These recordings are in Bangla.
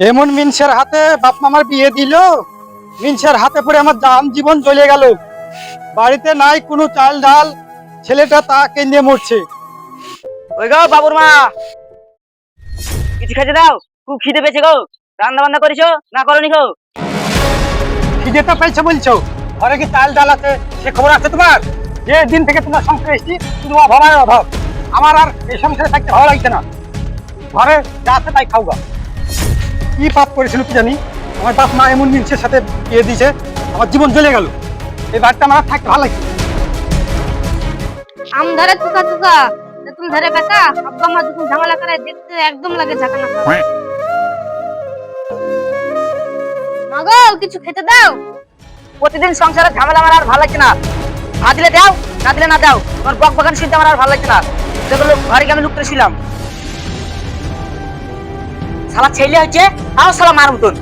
এমন মিনসের হাতে বাপ মামার বিয়ে দিল মিনসের হাতে পড়ে আমার দাম জীবন চলে গেল। বাড়িতে নাই কোনো চাল ডাল ছেলেটা তা কেন্দ্রে মরছে। ওই গো বাবুর মা কিছু খেতে দাও খুব খিদে পেয়েছে গো। রান্না বান্না করেছ না করনি গো? খিদে তো পেয়েছে বলছো ঘরে কি চাল ডাল আছে সে খবর আছে তোমার? যে দিন থেকে তোমার সংসারে এসেছি শুধু অভাব আর অভাব। আমার আর এই সংসারে থাকতে ভালো লাগছে না। ঘরে যা আছে তাই খাও গা। কি পাপ করেছিল কি জানি? আমার বাপ মা এমন মিনসের সাথে বিয়ে দিয়েছে, আমার জীবন চলে গেল। এই বাড়িতে আমার থাকতে ভালো লাগছে আম ধরে তুকা তুকা তেতুল ধরে আব্বা মা যখন ঝামেলা করে, দেখতে একদম লাগে ঝাঁকানা। মাগো, কিছু খেতে দাও। প্রতিদিন সংসারে ঝামেলা আমার আর ভালো লাগছে না। ভাত দিলে দাও, না দিলে না দাও। তোমার বক বাগান শুনতে আমার আর ভালো লাগছে না। যেগুলো ঘরে আমি লুকতে ছিলাম শালা ছেলে হচ্ছে আরও শালা মার মতন।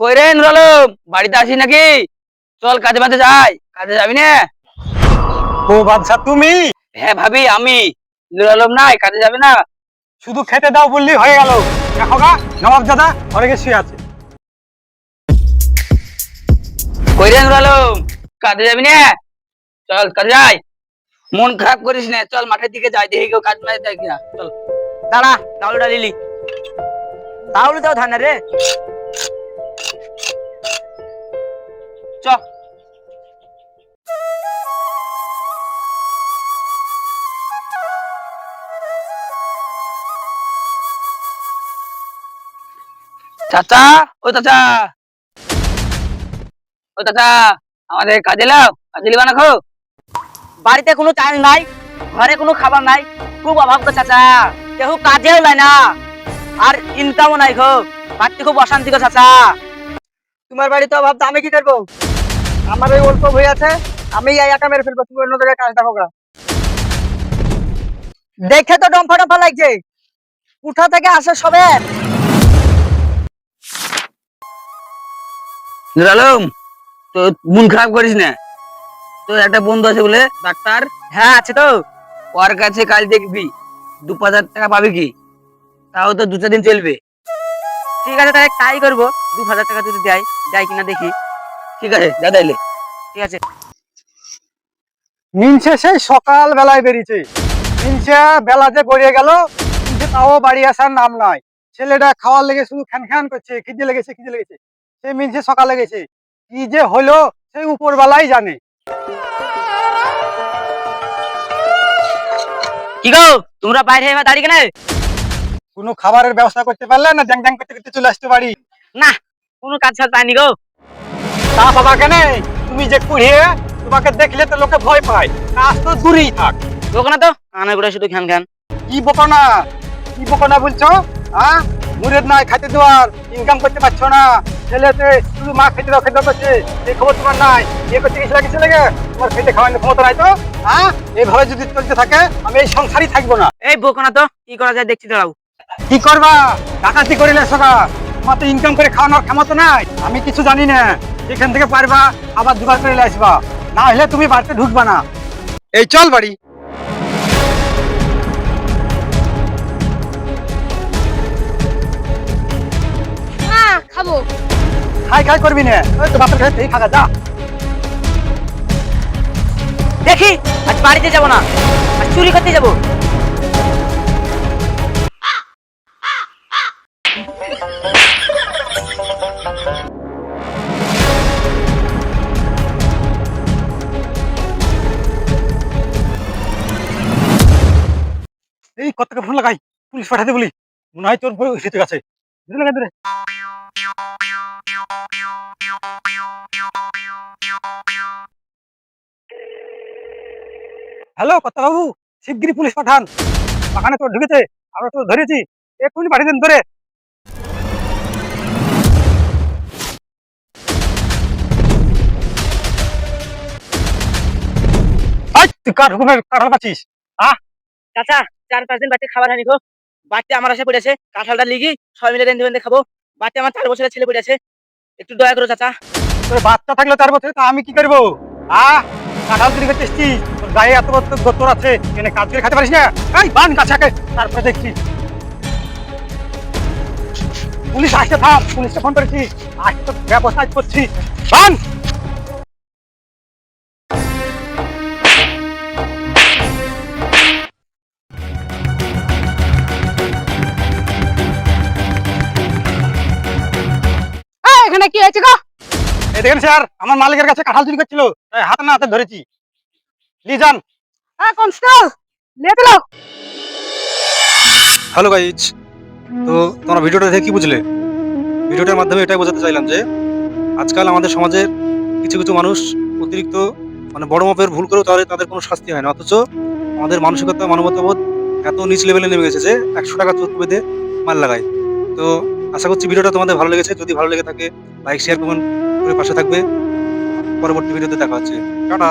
কই রে নুর বাড়িতে আসি নাকি? চল কাজে বাজে যাই কাজে যাবি না? ও বাদশা তুমি? হ্যাঁ ভাবি আমি। নুর আলম নাই কাজে যাবে না? শুধু খেতে দাও বললেই হয়ে গেল। দেখো গা নবাব দাদা ঘরে গিয়ে শুয়ে আছে। কই রে নুর আলম কাজে যাবি না? চল, কাজে যাই মন খারাপ করিস না, চল মাঠের দিকে যাই, দেখি কেউ কাজ মাঝে যায় কিনা। চল। দাঁড়া তাহলে লিলি তাহলে তো ধান রে। চ। চাচা, ও চাচা। ও চাচা। আমাদের কাজে লাও কাজে লিবা না খো। বাড়িতে কোনো চাল নাই, ঘরে কোনো খাবার নাই, খুব অভাব গো চাচা। কেউ কাজেও নাই না, আর ইনকামও নাই খো। বাড়িতে খুব অশান্তি গো চাচা। তোমার বাড়িতে অভাব আমি কি করব? আমার ওই অল্প ভয় আছে, আমি এই একা মেরে ফেলব, তুমি অন্য জায়গায় কাজ দেখো দেখে তো ডম্ফা ডম্ফা লাগছে। কোথা থেকে আসে সবে? আলম তো মন খারাপ করিস না। তো একটা বন্ধু আছে বলে ডাক্তার হ্যাঁ আছে তো। ওর কাছে কাল দেখবি দু পাঁচ হাজার টাকা পাবি কি? তাও তো দু চার দিন চলবে। ঠিক আছে তাহলে তাই করব। দু হাজার টাকা যদি দেয় দেয় কিনা দেখি। ঠিক আছে যা তাইলে। ঠিক আছে। মিনসে সেই সকাল বেলায় বেরিয়েছে। মিনসে বেলা যে গড়িয়ে গেল মিনসে তাও বাড়ি আসার নাম নাই। ছেলেটা খাওয়ার লেগে শুধু খ্যান খ্যান করছে খিদে লেগেছে খিদে লেগেছে। সেই মিনসে সকালে গেছে। কি যে হলো সেই উপরবেলাই জানে। কি গো তোমরা বাইরে এবার দাঁড়িয়ে কেন কোনো খাবারের ব্যবস্থা করতে পারলে না ড্যাং ড্যাং করতে করতে চলে আসতে পারি? না কোনো কাজ ছাড় পাইনি গো। তা বাবা কেন তুমি যে কুড়িয়ে তোমাকে দেখলে তো লোকে ভয় পায়। কাজ তো দূরেই থাক। দোকানে তো? আনা করে শুধু খান খান কি বকনা? কি বকনা বলছো হ্যাঁ? মুরের নাই খাইতে দেওয়ার ইনকাম করতে পারছ না। ছেলেতে শুধু মা খেতে দাও খেতে করছে। এই খবর তোমার নাই। বিয়ে করতে গেছিলে কিছু লেগে তোমার খেতে খাওয়ানোর ক্ষমতা নাই তো? হ্যাঁ? এইভাবে যদি চলতে থাকে আমি এই সংসারই থাকব না। এই বোকনা তো কি করা যায় দেখছি দাঁড়াও। কি করবা? ডাকাতি করিলে সকা তোমার তো ইনকাম করে খাওয়ানোর ক্ষমতা নাই। আমি কিছু জানি না। এখান থেকে পারবা আবার জোগাড় করে আসবা না হলে তুমি বাড়িতে ঢুকবা না। এই চল বাড়ি। খাই খাই করবি না। তো বাপের কাছে খাগা যা। দেখি, আজ বাড়িতে যাব না চুরি করতে যাব। এই কত ফোন লাগাই? পুলিশ পাঠাতে বলি। মনে হয় তোর বই সেতু আছে ধরে লাগা ধরে হ্যালো কত বাবু শিগগিরই পুলিশ পাঠান। বাগানে তোর ঢুকেছে আমরা তোর ধরেছি। এক্ষুনি পাঠিয়ে দেন ধরে। কাঁঠাল পাচ্ছিস? চাচা, চার পাঁচ দিন বাড়িতে খাবার হয়নি গো। বাড়িতে আমার আসে পড়েছে, কাঁঠালটা লিগি সবাই মিলে রেন্ধে বেঁধে খাব। বাড়িতে আমার চার বছরের ছেলে পড়ে আছে একটু দয়া করো, চাচা। তোর বাচ্চা থাকলে চার বছরে, তা আমি কি করব? আহ এসছি। গায়ে এত কাজ করে খেতে পারিস না? তারপরে দেখছি। পুলিশ ফোন করেছি। তো ব্যবস্থা করছি। বান! দেখেন স্যার আমার মালিকের কাছে কাঁঠাল চুরি করছিল তাই হাতে না হাতে ধরেছি। লি যান। হ্যাঁ কনস্টেবল হ্যালো গাইজ তো তোমরা ভিডিওটা দেখে কি বুঝলে? ভিডিওটার মাধ্যমে এটাই বোঝাতে চাইলাম যে আজকাল আমাদের সমাজের কিছু কিছু মানুষ অতিরিক্ত মানে বড় মাপের ভুল করেও তাদের তাদের কোনো শাস্তি হয় না। অথচ আমাদের মানসিকতা মানবতাবোধ এত নিচ লেভেলে নেমে গেছে যে একশো টাকা চোখ বেঁধে মাল লাগায়। তো আশা করছি ভিডিওটা তোমাদের ভালো লেগেছে। যদি ভালো লেগে থাকে লাইক শেয়ার কমেন্ট করে পাশে থাকবে। পরবর্তী ভিডিওতে দেখা হচ্ছে। টাটা!